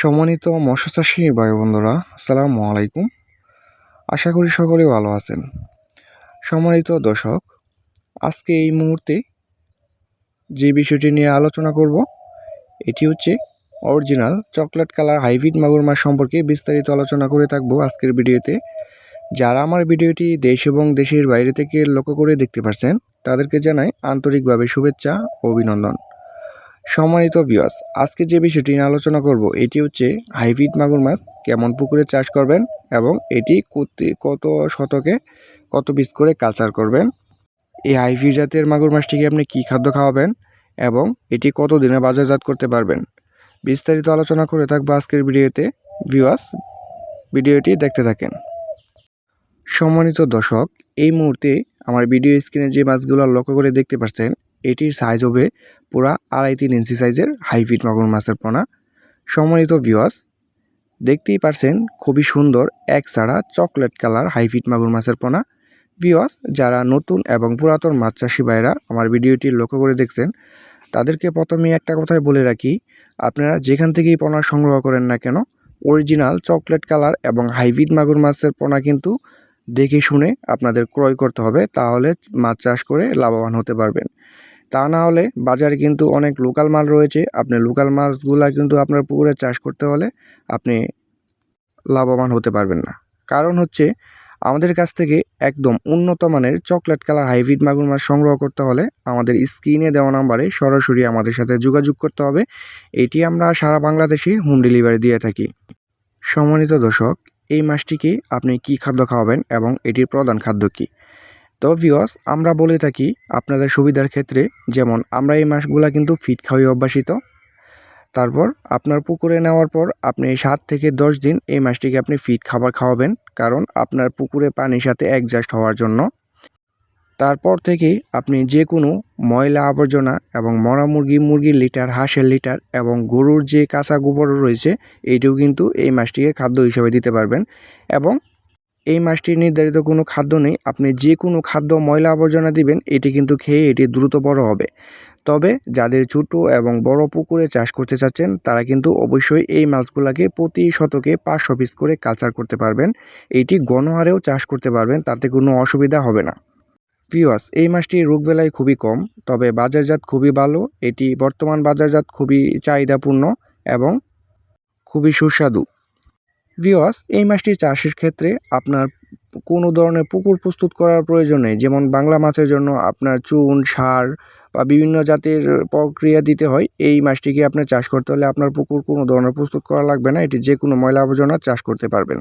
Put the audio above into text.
সম্মানিত মৎস্যচাষী ভাই বন্ধুরা আসসালামু আলাইকুম। আশা করি সকলে ভালো আছেন। সম্মানিত দর্শক, আজকে এই মুহূর্তে যে বিষয়টি নিয়ে আলোচনা করব, এটি হচ্ছে অরিজিনাল চকলেট কালার হাইব্রিড মাগুর মাছ সম্পর্কে বিস্তারিত আলোচনা করে থাকব আজকের ভিডিওতে। যারা আমার ভিডিওটি দেশ এবং দেশের বাইরে থেকে লক্ষ্য করে দেখতে পাচ্ছেন তাদেরকে জানাই আন্তরিকভাবে শুভেচ্ছা ও অভিনন্দন। সম্মানিত বিয়স আজকে যে বিষয়টি নিয়ে আলোচনা করব, এটি হচ্ছে হাইব্রিড মাগুর মাছ কেমন পুকুরে চাষ করবেন এবং এটি কত- শতকে কত পিস করে কালচার করবেন, এই হাইব্রিড জাতের মাগুর মাছটিকে আপনি কী খাদ্য খাওয়াবেন এবং এটি কত দিনে বাজারজাত করতে পারবেন, বিস্তারিত আলোচনা করে থাকব আজকের ভিডিওতে। ভিউয়ার্স ভিডিওটি দেখতে থাকেন। সম্মানিত দর্শক, এই মুহূর্তে আমার ভিডিও স্ক্রিনে যে মাছগুলো লক্ষ্য করে দেখতে পাচ্ছেন এটির সাইজ হবে পুরা আড়াই তিন ইঞ্চি সাইজের হাইফিট মাগুর মাছের পোনা। সম্মানিত ভিউয়ার্স দেখতেই পারছেন খুবই সুন্দর এক ছাড়া চকলেট কালার হাইফিট মাগুর মাছের পোনা। ভিউয়ার্স যারা নতুন এবং পুরাতন মাছ চাষি ভাইরা আমার ভিডিওটি লক্ষ্য করে দেখছেন, তাদেরকে প্রথমে একটা কথাই বলে রাখি, আপনারা যেখান থেকেই পোনা সংগ্রহ করেন না কেন অরিজিনাল চকলেট কালার এবং হাইব্রিড মাগুর মাছের পোনা কিন্তু দেখে শুনে আপনাদের ক্রয় করতে হবে, তাহলে মাছ চাষ করে লাভবান হতে পারবেন। তা না হলে বাজারে কিন্তু অনেক লোকাল মাল রয়েছে। আপনি লোকাল মাছগুলা কিন্তু আপনার পুকুরে চাষ করতে হলে আপনি লাভবান হতে পারবেন না। কারণ হচ্ছে আমাদের কাছ থেকে একদম উন্নত মানের চকলেট কালার হাইব্রিড মাগুর মাছ সংগ্রহ করতে হলে আমাদের স্ক্রিনে দেওয়া নাম্বারে সরাসরি আমাদের সাথে যোগাযোগ করতে হবে। এটি আমরা সারা বাংলাদেশে হোম ডেলিভারি দিয়ে থাকি। সম্মানিত দর্শক, এই মাছটিকে আপনি কি খাদ্য খাওয়াবেন এবং এটির প্রধান খাদ্য কী? তো ভিওস আমরা বলে থাকি আপনাদের সুবিধার ক্ষেত্রে, যেমন আমরা এই মাছগুলা কিন্তু ফিট খাওয়াই অভ্যাসিত। তারপর আপনার পুকুরে নেওয়ার পর আপনি সাত থেকে দশ দিন এই মাছটিকে আপনি ফিট খাবার খাওয়াবেন, কারণ আপনার পুকুরে পানির সাথে অ্যাডজাস্ট হওয়ার জন্য। তারপর থেকে আপনি যে কোনো ময়লা আবর্জনা এবং মরা মুরগি, মুরগির লিটার, হাঁসের লিটার এবং গরুর যে কাঁচা গোবর রয়েছে, এইটিও কিন্তু এই মাছটিকে খাদ্য হিসাবে দিতে পারবেন। এবং এই মাছটির নির্ধারিত কোনো খাদ্য নেই। আপনি যে কোনো খাদ্য ময়লা আবর্জনা দিবেন, এটি কিন্তু খেয়ে এটি দ্রুত বড় হবে। তবে যাদের ছোট এবং বড় পুকুরে চাষ করতে চাচ্ছেন, তারা কিন্তু অবশ্যই এই মাছগুলোকে প্রতি শতকে পাঁচশো পিস করে কালচার করতে পারবেন। এটি গণহারেও চাষ করতে পারবেন, তাতে কোনো অসুবিধা হবে না। পিওয়াস এই মাছটির রোগবেলায় খুবই কম, তবে বাজারজাত খুবই ভালো। এটি বর্তমান বাজারজাত খুবই চাহিদাপূর্ণ এবং খুবই সুস্বাদু। ভিওয়াস এই মাছটি চাষের ক্ষেত্রে আপনার কোনো ধরনের পুকুর প্রস্তুত করার প্রয়োজন নেই। যেমন বাংলা মাছের জন্য আপনার চুন, সার বা বিভিন্ন জাতের প্রক্রিয়া দিতে হয়। এই মাছটিকে আপনার চাষ করতে হলে আপনার পুকুর কোনো ধরনের প্রস্তুত করা লাগবে না। এটি যে কোনো ময়লা আবর্জনা চাষ করতে পারবেন।